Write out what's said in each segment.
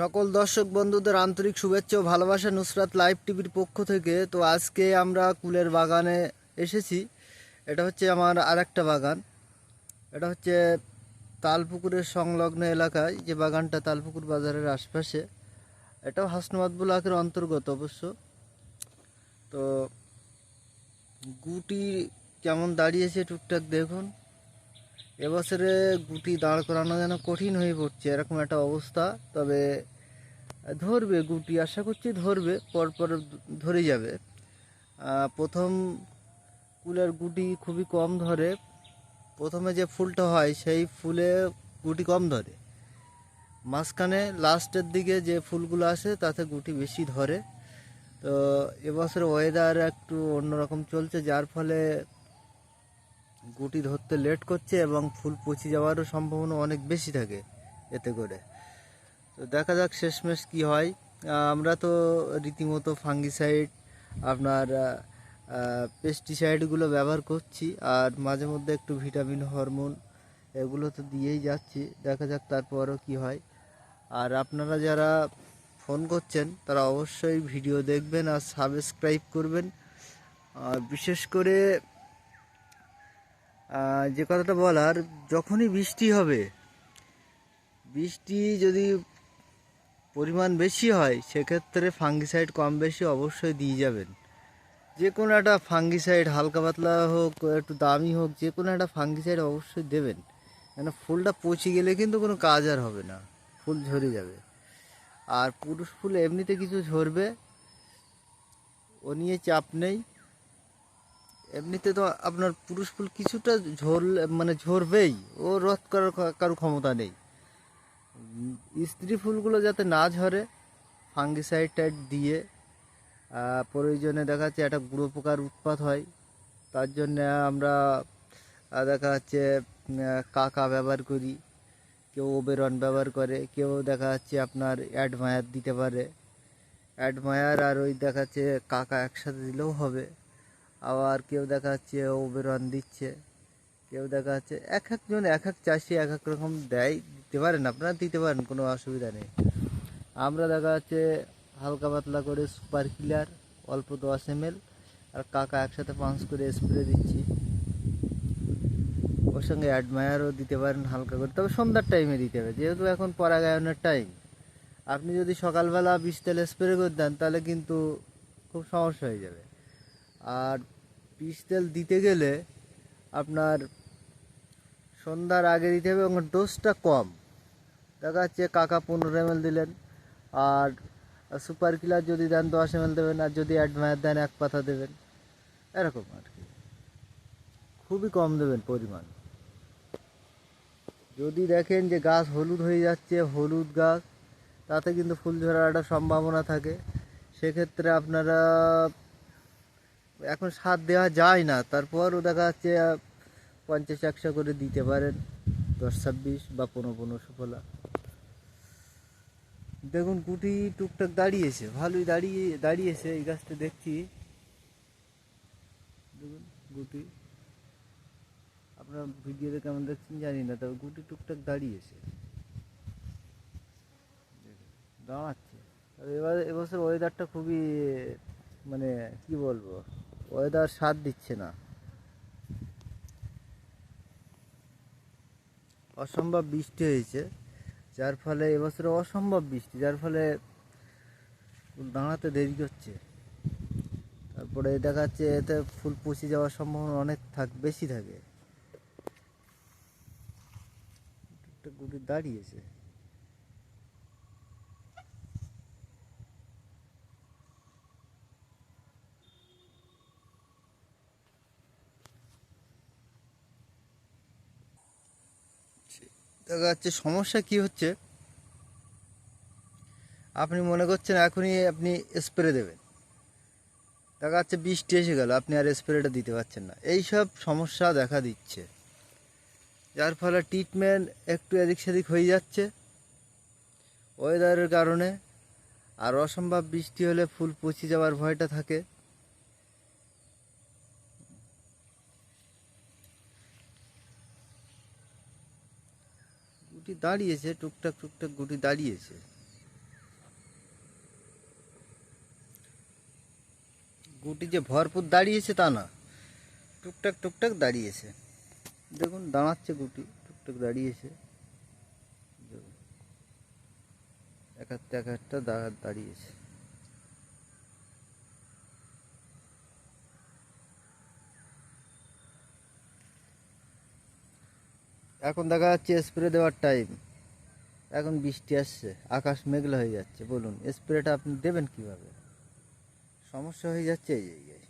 সকল দর্শক বন্ধুদের আন্তরিক শুভেচ্ছা ও ভালোবাসা নুসরাত লাইভ টিভির পক্ষ থেকে। তো আজকে আমরা কুলের বাগানে এসেছি। এটা হচ্ছে আমার আরেকটা বাগান। এটা হচ্ছে তালপুকুরের সংলগ্ন এলাকায়, যে বাগানটা তালপুকুর বাজারের আশপাশে। এটাও হাসনাবাদ ব্লকের অন্তর্গত অবশ্য। তো গুটি কেমন দাঁড়িয়েছে টুকটাক দেখুন। এবছরে গুটি দাঁড় করানো যেন কঠিন হয়ে পড়ছে, এরকম একটা অবস্থা। তবে ধরবে, গুটি আশা করছি ধরবে, পরপর ধরে যাবে। প্রথম কুলের গুটি খুবই কম ধরে। প্রথমে যে ফুলটা হয়, সেই ফুলে গুটি কম ধরে। মাঝখানে লাস্টের দিকে যে ফুলগুলো আসে তাতে গুটি বেশি ধরে। তো এবছর ওয়েদার একটু অন্যরকম চলছে, যার ফলে গুটি ধরতে লেট করছে এবং ফুল পচে যাওয়ারও সম্ভাবনা অনেক বেশি থাকে এতে করে। তো দেখা যাক শেষমেশ কি হয়। আমরা তো রীতিমতো ফাঙ্গিসাইড, আপনার পেস্টিসাইডগুলো ব্যবহার করছি আর মাঝে মধ্যে একটু ভিটামিন, হরমোন এগুলো তো দিয়েই যাচ্ছি। দেখা যাক তারপরও কি হয়। আর আপনারা যারা ফোন করছেন, তারা অবশ্যই ভিডিও দেখবেন আর সাবস্ক্রাইব করবেন। আর বিশেষ করে যে কথাটা বলার, যখনই বৃষ্টি হবে, বৃষ্টি যদি পরিমাণ বেশি হয়, সেক্ষেত্রে ফাঙ্গিসাইড কম বেশি অবশ্যই দিয়ে যাবেন। যে কোনো একটা ফাঙ্গিসাইড হালকা পাতলা হোক, একটু দামি হোক, যে কোনো একটা ফাঙ্গিসাইড অবশ্যই দেবেন। কেন ফুলটা পচে গেলে কিন্তু কোনো কাজ আর হবে না, ফুল ঝরে যাবে। আর পুরুষ ফুল এমনিতে কিছু ঝরবে, ও নিয়ে চাপ নেই। এমনিতে তো আপনার পুরুষ ফুল কিছুটা ঝর মানে ঝরবেই, ও রোধ করার কারও ক্ষমতা নেই। স্ত্রী ফুলগুলো যাতে না ঝরে ফাঙ্গিসাইড টাইড দিয়ে প্রয়োজনে দেখা যাচ্ছে একটা গুঁড়ো পোকার উৎপাত হয়। তার জন্যে আমরা দেখা যাচ্ছে কাকা ব্যবহার করি, কেউ ওবেরন ব্যবহার করে, কেউ দেখা যাচ্ছে আপনার অ্যাডমায়ার দিতে পারে। অ্যাডমায়ার আর ওই দেখা যাচ্ছে কাকা একসাথে দিলেও হবে। আবার কেউ দেখা যাচ্ছে ওবেরন দিচ্ছে। কেউ দেখা যাচ্ছে এক একজন, এক এক চাষি এক এক রকম দেয়। দিতে পারেন, আপনারা দিতে পারেন, কোনো অসুবিধা নেই। আমরা দেখা যাচ্ছে হালকা পাতলা করে সুপার কিলার অল্প দশ এম আর কাকা একসাথে পাঁচ করে স্প্রে দিচ্ছি। ওর সঙ্গে অ্যাডমায়ারও দিতে পারেন হালকা করে। তবে সন্ধ্যার টাইমে দিতে হবে, যেহেতু এখন পরাগায়নের টাইম আপনি যদি সকালবেলা বিষ তেল স্প্রে করে দেন, তাহলে কিন্তু খুব সমস্যা হয়ে যাবে। আর বিষ তেল দিতে গেলে আপনার সন্ধ্যার আগে দিতে হবে এবং ডোজটা কম। দেখা যাচ্ছে কাকা পনেরো এম দিলেন, আর সুপার কিলার যদি দেন দশ এম দেবেন, আর যদি অ্যাডমায়ার দেন এক পাতা দেবেন, এরকম আর কি। খুবই কম দেবেন পরিমাণ। যদি দেখেন যে গাছ হলুদ হয়ে যাচ্ছে, হলুদ গাছ, তাতে কিন্তু ফুল ঝরার একটা সম্ভাবনা থাকে। সেক্ষেত্রে আপনারা এখন সার দেওয়া যায় না। তারপরও দেখা যাচ্ছে পঞ্চাশ, একশো করে দিতে পারেন। দশ, ছাব্বিশ বা পনেরো পনেরো ফোলা। দেখুন, গুটি টুকটাক দাঁড়িয়েছে। ভালোই দাঁড়িয়ে, দাঁড়িয়েছে, এই গাছটা দেখছি। দেখুন, গুটি। আপনার ভিডিওতে কেমন দেখছেন জানি না, তবে গুটি টুকটাক দাঁড়িয়েছে। দাঁড়াচ্ছে। এবার এবছর ওয়েদারটা খুবই মানে কি বলব? ওয়েদার সাথ দিচ্ছে না। অসম্ভব বৃষ্টি হয়েছে, যার ফলে এবছরে অসম্ভব বৃষ্টি, যার ফলে দাঁড়াতে দেরি করছে। তারপরে দেখা যাচ্ছে এতে ফুল পচে যাওয়ার সম্ভাবনা অনেক থাক, বেশি থাকে। একটা গুটি দাঁড়িয়েছে। দেখা যাচ্ছে, সমস্যা কি হচ্ছে? আপনি মনে করছেন এখনই আপনি স্প্রে দেবেন। দেখা যাচ্ছে বৃষ্টি এসে গেল, আপনি আর স্প্রেটা দিতে পারছেন না। এই সব সমস্যা দেখা দিচ্ছে। যার ফলে ট্রিটমেন্ট একটু এদিক সেদিক হয়ে যাচ্ছে। ওয়েদারের কারণে আর অসম্ভব বৃষ্টি হলে ফুল পচে যাওয়ার ভয়টা থাকে। গুটি দাঁড়িয়েছে, টুকটাক টুকটাক গুটি দাঁড়িয়েছে। গুটি যে ভরপুর দাঁড়িয়েছে তা না, টুকটাক টুকটাক দাঁড়িয়েছে। দেখুন, দাঁড়াচ্ছে গুটি, টুকটাক দাঁড়িয়েছে। এক একটা এক একটা দাঁড়িয়েছে। এখন দেখা যাচ্ছে স্প্রে দেওয়ার টাইম এখন বৃষ্টি আসছে, আকাশ মেঘলা হয়ে যাচ্ছে, বলুন স্প্রেটা আপনি দেবেন কীভাবে? সমস্যা হয়ে যাচ্ছে এই জায়গায়।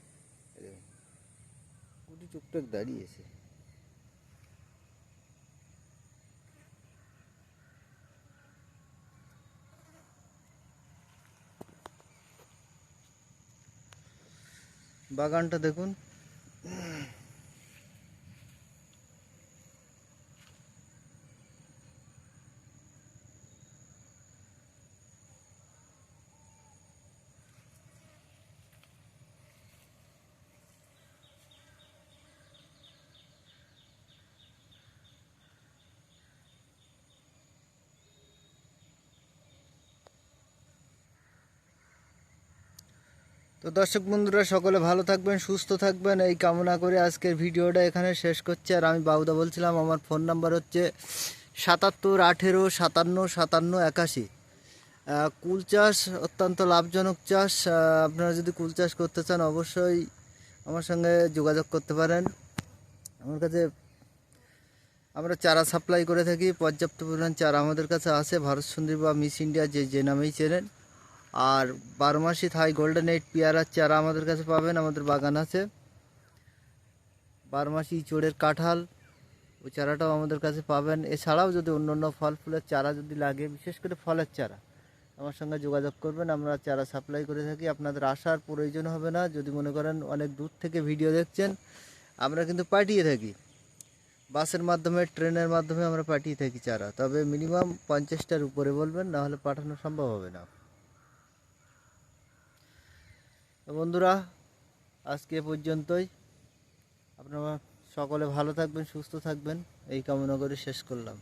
গুটি টুকটাক দাঁড়িয়েছে। বাগানটা দেখুন। তো দর্শক বন্ধুরা, সকলে ভালো থাকবেন, সুস্থ থাকবেন। এই কামনা করে আজকের ভিডিওটা এখানে শেষ করছি। আর আমি বাবুদা বলছিলাম, আমার ফোন নাম্বার হচ্ছে সাতাত্তর আঠেরো সাতান্ন সাতান্ন একাশি। কুল চাষ অত্যন্ত লাভজনক চাষ। আপনারা যদি কুল চাষ করতে চান, অবশ্যই আমার সঙ্গে যোগাযোগ করতে পারেন। আমার কাছে আমরা চারা সাপ্লাই করে থাকি। পর্যাপ্ত পরিমাণ চারা আমাদের কাছে আছে। ভারত সুন্দরী বা মিস ইন্ডিয়া যে যে নামেই চেনেন। আর বারো মাসি থাই গোল্ডেন এইট পেয়ারার চারা আমাদের কাছে পাবেন, আমাদের বাগান আছে। বারো মাসি চোরের কাঁঠাল ওই চারাটাও আমাদের কাছে পাবেন। এছাড়াও যদি অন্য অন্য ফল ফুলের চারা যদি লাগে, বিশেষ করে ফলের চারা, আমার সঙ্গে যোগাযোগ করবেন, আমরা চারা সাপ্লাই করে থাকি। আপনাদের আসার প্রয়োজন হবে না, যদি মনে করেন অনেক দূর থেকে ভিডিও দেখছেন, আমরা কিন্তু পাঠিয়ে থাকি। বাসের মাধ্যমে, ট্রেনের মাধ্যমে আমরা পাঠিয়ে থাকি চারা, তবে মিনিমাম পঞ্চাশটার উপরে বলবেন, না হলে পাঠানো সম্ভব হবে না। তো বন্ধুরা, আজকে পর্যন্তই। আপনারা সকলে ভালো থাকবেন, সুস্থ থাকবেন। এই কামনা করে শেষ করলাম।